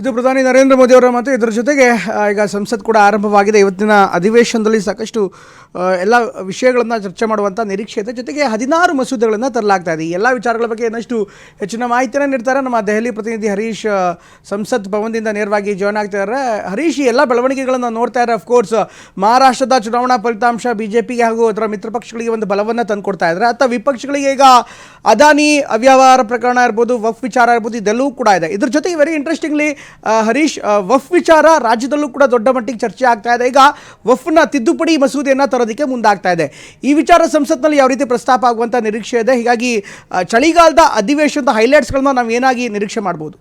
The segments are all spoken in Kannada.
ಇದು ಪ್ರಧಾನಿ ನರೇಂದ್ರ ಮೋದಿ ಅವರ ಮತ್ತು ಇದರ ಜೊತೆಗೆ ಈಗ ಸಂಸತ್ ಕೂಡ ಆರಂಭವಾಗಿದೆ. ಇವತ್ತಿನ ಅಧಿವೇಶನದಲ್ಲಿ ಸಾಕಷ್ಟು ಎಲ್ಲ ವಿಷಯಗಳನ್ನು ಚರ್ಚೆ ಮಾಡುವಂಥ ನಿರೀಕ್ಷೆ ಇದೆ. ಜೊತೆಗೆ ಹದಿನಾರು ಮಸೂದೆಗಳನ್ನು ತರಲಾಗ್ತಾ ಇದೆ. ಎಲ್ಲ ವಿಚಾರಗಳ ಬಗ್ಗೆ ಇನ್ನಷ್ಟು ಹೆಚ್ಚಿನ ಮಾಹಿತಿಯನ್ನು ನೀಡ್ತಾರೆ ನಮ್ಮ ದೆಹಲಿ ಪ್ರತಿನಿಧಿ ಹರೀಶ್ ಸಂಸತ್ ಭವನದಿಂದ ನೇರವಾಗಿ ಜಾಯ್ನ್ ಆಗ್ತಿದ್ದಾರೆ. ಹರೀಶ್, ಈ ಎಲ್ಲ ಬೆಳವಣಿಗೆಗಳನ್ನು ನೋಡ್ತಾ ಇದ್ದಾರೆ ಅಫ್ಕೋರ್ಸ್ ಮಹಾರಾಷ್ಟ್ರದ ಚುನಾವಣಾ ಫಲಿತಾಂಶ ಬಿಜೆಪಿಗೆ ಹಾಗೂ ಅದರ ಮಿತ್ರ ಪಕ್ಷಗಳಿಗೆ ಒಂದು ಬಲವನ್ನು ತಂದುಕೊಡ್ತಾ ಇದ್ದಾರೆ. ಅಥವಾ ವಿಪಕ್ಷಗಳಿಗೆ ಈಗ ಅದಾನಿ ಅವ್ಯವಹಾರ ಪ್ರಕರಣ ಇರ್ಬೋದು ವಫ್ ವಿಚಾರ ಇರ್ಬೋದು, ಇದೆಲ್ಲವೂ ಕೂಡ ಇದೆ. ಇದ್ರ ಜೊತೆಗೆ ವೆರಿ ಇಂಟ್ರೆಸ್ಟಿಂಗ್ಲಿ ಹರೀಶ್ ವಫ್ ವಿಚಾರ ರಾಜ್ಯದಲ್ಲೂ ಕೂಡ ದೊಡ್ಡ ಮಟ್ಟಿಗೆ ಚರ್ಚೆ ಆಗ್ತಾ ಇದೆ. ಈಗ ವಫ್ನ ತಿದ್ದುಪಡಿ ಮಸೂದೆಯನ್ನು ತರೋದಕ್ಕೆ ಮುಂದಾಗ್ತಾ ಇದೆ. ಈ ವಿಚಾರ ಸಂಸತ್ನಲ್ಲಿ ಯಾವ ರೀತಿ ಪ್ರಸ್ತಾಪ ಆಗುವಂಥ ನಿರೀಕ್ಷೆ ಇದೆ? ಹೀಗಾಗಿ ಚಳಿಗಾಲದ ಅಧಿವೇಶನದ ಹೈಲೈಟ್ಸ್ಗಳನ್ನ ನಾವು ಏನಾಗಿ ನಿರೀಕ್ಷೆ ಮಾಡ್ಬೋದು?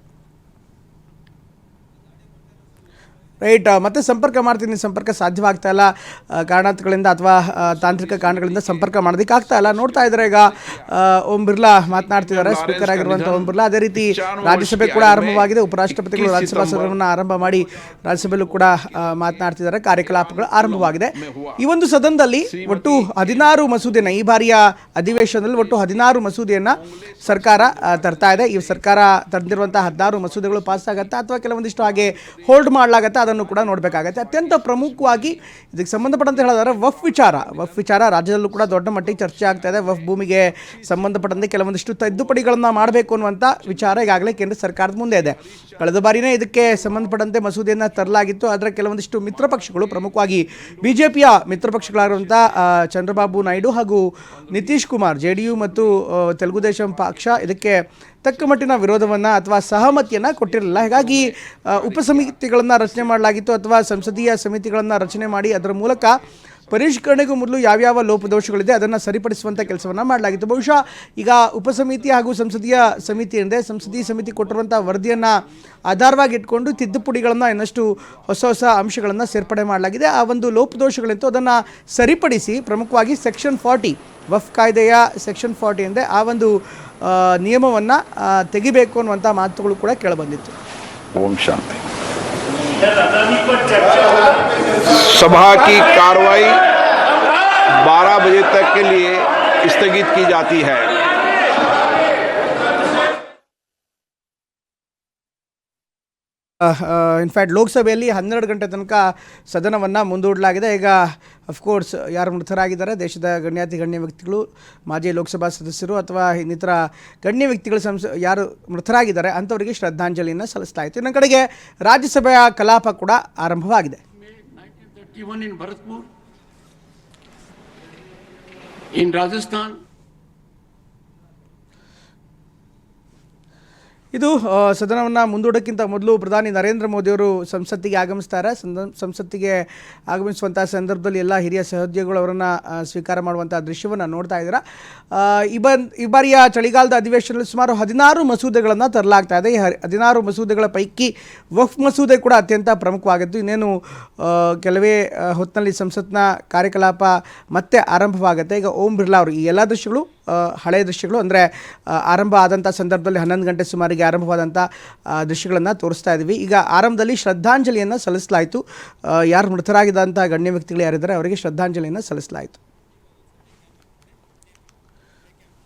ರೈಟ್ ಮತ್ತೆ ಸಂಪರ್ಕ ಮಾಡ್ತೀನಿ ಸಂಪರ್ಕ ಸಾಧ್ಯವಾಗ್ತಾ ಇಲ್ಲ. ಕಾರಣಗಳಿಂದ ಅಥವಾ ತಾಂತ್ರಿಕ ಕಾರಣಗಳಿಂದ ಸಂಪರ್ಕ ಮಾಡೋದಕ್ಕೆ ಆಗ್ತಾ ಇಲ್ಲ. ನೋಡ್ತಾ ಇದ್ದಾರೆ ಈಗ ಓಂ ಬಿರ್ಲಾ ಮಾತನಾಡ್ತಿದ್ದಾರೆ ಸ್ಪೀಕರ್ ಆಗಿರುವಂಥ ಓಂ ಬಿರ್ಲಾ. ಅದೇ ರೀತಿ ರಾಜ್ಯಸಭೆ ಕೂಡ ಆರಂಭವಾಗಿದೆ. ಉಪರಾಷ್ಟ್ರಪತಿಗಳು ರಾಜ್ಯಸಭಾ ಸದನವನ್ನು ಆರಂಭ ಮಾಡಿ ರಾಜ್ಯಸಭೆಯಲ್ಲೂ ಕೂಡ ಮಾತನಾಡ್ತಿದ್ದಾರೆ. ಕಾರ್ಯಕಲಾಪಗಳು ಆರಂಭವಾಗಿದೆ. ಈ ಒಂದು ಸದನದಲ್ಲಿ ಒಟ್ಟು ಹದಿನಾರು ಮಸೂದೆನ ಈ ಬಾರಿಯ ಅಧಿವೇಶನದಲ್ಲಿ ಒಟ್ಟು ಹದಿನಾರು ಮಸೂದೆಯನ್ನ ಸರ್ಕಾರ ತರ್ತಾ ಇದೆ. ಈ ಸರ್ಕಾರ ತಂದಿರುವಂಥ ಹದಿನಾರು ಮಸೂದೆಗಳು ಪಾಸ್ ಆಗತ್ತಾ ಅಥವಾ ಕೆಲವೊಂದಿಷ್ಟು ಹಾಗೆ ಹೋಲ್ಡ್ ಮಾಡಲಾಗತ್ತಾ? ಅದನ್ನು ಕೂಡ ನೋಡಬೇಕಾಗತ್ತೆ. ಅತ್ಯಂತ ಪ್ರಮುಖವಾಗಿ ಇದಕ್ಕೆ ಸಂಬಂಧಪಟ್ಟಂತೆ ಹೇಳೋದಾದ್ರೆ ವಫ್ ವಿಚಾರ. ವಫ್ ವಿಚಾರ ರಾಜ್ಯದಲ್ಲೂ ಕೂಡ ದೊಡ್ಡ ಮಟ್ಟಿಗೆ ಚರ್ಚೆ ಆಗ್ತಾ ಇದೆ. ವಫ್ ಭೂಮಿಗೆ ಸಂಬಂಧಪಟ್ಟಂತೆ ಕೆಲವೊಂದಿಷ್ಟು ತಿದ್ದುಪಡಿಗಳನ್ನು ಮಾಡಬೇಕು ಅನ್ನುವಂಥ ವಿಚಾರ ಈಗಾಗಲೇ ಕೇಂದ್ರ ಸರ್ಕಾರದ ಮುಂದೆ ಇದೆ. ಕಳೆದ ಬಾರಿನೇ ಇದಕ್ಕೆ ಸಂಬಂಧಪಟ್ಟಂತೆ ಮಸೂದೆಯನ್ನು ತರಲಾಗಿತ್ತು. ಆದರೆ ಕೆಲವೊಂದಿಷ್ಟು ಮಿತ್ರ ಪಕ್ಷಗಳು, ಪ್ರಮುಖವಾಗಿ ಬಿ ಜೆ ಪಿಯ ಮಿತ್ರ ಪಕ್ಷಗಳಾಗಿರುವಂಥ ಚಂದ್ರಬಾಬು ನಾಯ್ಡು ಹಾಗೂ Nitish Kumar, J D U ಮತ್ತು ತೆಲುಗು ದೇಶಂ ಪಕ್ಷ ಇದಕ್ಕೆ ತಕ್ಕ ಮಟ್ಟಿನ ವಿರೋಧವನ್ನು ಅಥವಾ ಸಹಮತಿಯನ್ನು ಕೊಟ್ಟಿರಲಿಲ್ಲ. ಹೀಗಾಗಿ ಉಪಸಮಿತಿಗಳನ್ನು ರಚನೆ ಮಾಡಲಾಗಿತ್ತು ಅಥವಾ ಸಂಸದೀಯ ಸಮಿತಿಗಳನ್ನು ರಚನೆ ಮಾಡಿ ಅದರ ಮೂಲಕ ಪರಿಷ್ಕರಣೆಗೂ ಮೊದಲು ಯಾವ್ಯಾವ ಲೋಪದೋಷಗಳಿದೆ ಅದನ್ನು ಸರಿಪಡಿಸುವಂಥ ಕೆಲಸವನ್ನು ಮಾಡಲಾಗಿತ್ತು. ಬಹುಶಃ ಈಗ ಉಪಸಮಿತಿ ಹಾಗೂ ಸಂಸದೀಯ ಸಮಿತಿ ಏನಿದೆ ಸಂಸದೀಯ ಸಮಿತಿ ಕೊಟ್ಟಿರುವಂಥ ವರದಿಯನ್ನು ಆಧಾರವಾಗಿ ಇಟ್ಕೊಂಡು ತಿದ್ದುಪಡಿಗಳನ್ನು ಇನ್ನಷ್ಟು ಹೊಸ ಹೊಸ ಅಂಶಗಳನ್ನು ಸೇರ್ಪಡೆ ಮಾಡಲಾಗಿದೆ. ಆ ಒಂದು ಲೋಪದೋಷಗಳಿತ್ತು ಅದನ್ನು ಸರಿಪಡಿಸಿ ಪ್ರಮುಖವಾಗಿ ಸೆಕ್ಷನ್ ಫಾರ್ಟಿ ವಫ್ ಕಾಯ್ದೆಯ ಸೆಕ್ಷನ್ ಫಾರ್ಟಿ ಅಂದರೆ ಆ ಒಂದು ನಿಯಮವನ್ನು ತೆಗಿಬೇಕು ಅನ್ನುವಂಥ ಮಾತುಗಳು ಕೂಡ ಕೇಳಬಂದಿತ್ತು. ಓಂ ಶಾಂತಿ. सभा की कार्रवाई 12 बजे तक के लिए स्थगित की जाती है ಇನ್ಫ್ಯಾಕ್ಟ್ ಲೋಕಸಭೆಯಲ್ಲಿ ಹನ್ನೆರಡು ಗಂಟೆ ತನಕ ಸದನವನ್ನು ಮುಂದೂಡಲಾಗಿದೆ ಈಗ ಅಫ್ಕೋರ್ಸ್ ಯಾರು ಮೃತರಾಗಿದ್ದಾರೆ ದೇಶದ ಗಣ್ಯಾತಿ ಗಣ್ಯ ವ್ಯಕ್ತಿಗಳು ಮಾಜಿ ಲೋಕಸಭಾ ಸದಸ್ಯರು ಅಥವಾ ಇನ್ನಿತರ ಗಣ್ಯ ವ್ಯಕ್ತಿಗಳು ಸಂಸ ಯಾರು ಮೃತರಾಗಿದ್ದಾರೆ ಅಂಥವರಿಗೆ ಶ್ರದ್ಧಾಂಜಲಿಯನ್ನು ಸಲ್ಲಿಸಲಾಯಿತು ಇನ್ನೊಂದು ಕಡೆಗೆ ರಾಜ್ಯಸಭೆಯ ಕಲಾಪ ಕೂಡ ಆರಂಭವಾಗಿದೆ 1931 in Bharatpur, in Rajasthan, ಇದು ಸದನವನ್ನು ಮುಂದೂಡೋಕ್ಕಿಂತ ಮೊದಲು ಪ್ರಧಾನಿ ನರೇಂದ್ರ ಮೋದಿಯವರು ಸಂಸತ್ತಿಗೆ ಆಗಮಿಸ್ತಾರೆ. ಸಂಸತ್ತಿಗೆ ಆಗಮಿಸುವಂಥ ಸಂದರ್ಭದಲ್ಲಿ ಎಲ್ಲ ಹಿರಿಯ ಸಹೋದ್ಯೋಗಿಗಳು ಅವರನ್ನು ಸ್ವೀಕಾರ ಮಾಡುವಂಥ ದೃಶ್ಯವನ್ನು ನೋಡ್ತಾ ಇದ್ದೀರಾ. ಇಬನ್ ಈ ಬಾರಿಯ ಚಳಿಗಾಲದ ಅಧಿವೇಶನದಲ್ಲಿ ಸುಮಾರು ಹದಿನಾರು ಮಸೂದೆಗಳನ್ನು ತರಲಾಗ್ತಾ ಇದೆ. ಈ ಹದಿನಾರು ಮಸೂದೆಗಳ ಪೈಕಿ ವಫ್ ಮಸೂದೆ ಕೂಡ ಅತ್ಯಂತ ಪ್ರಮುಖವಾಗಿತ್ತು ಇನ್ನೇನು ಕೆಲವೇ ಹೊತ್ತಿನಲ್ಲಿ ಸಂಸತ್ನ ಕಾರ್ಯಕಲಾಪ ಮತ್ತೆ ಆರಂಭವಾಗುತ್ತೆ. ಈಗ ಓಂ ಬಿರ್ಲಾ ಅವರು ಈ ಎಲ್ಲ ದೃಶ್ಯಗಳು ಹಳೆಯ ದೃಶ್ಯಗಳು ಅಂದರೆ ಆರಂಭ ಆದಂಥ ಸಂದರ್ಭದಲ್ಲಿ ಹನ್ನೊಂದು ಗಂಟೆ ಸುಮಾರಿಗೆ ಆರಂಭವಾದಂಥ ದೃಶ್ಯಗಳನ್ನು ತೋರಿಸ್ತಾ ಇದ್ದೀವಿ ಈಗ ಆರಂಭದಲ್ಲಿ ಶ್ರದ್ಧಾಂಜಲಿಯನ್ನು ಸಲ್ಲಿಸಲಾಯಿತು. ಯಾರು ಮೃತರಾಗಿದ್ದಂಥ ಗಣ್ಯ ವ್ಯಕ್ತಿಗಳು ಯಾರಿದ್ದಾರೆ, ಅವರಿಗೆ ಶ್ರದ್ಧಾಂಜಲಿಯನ್ನು ಸಲ್ಲಿಸಲಾಯಿತು.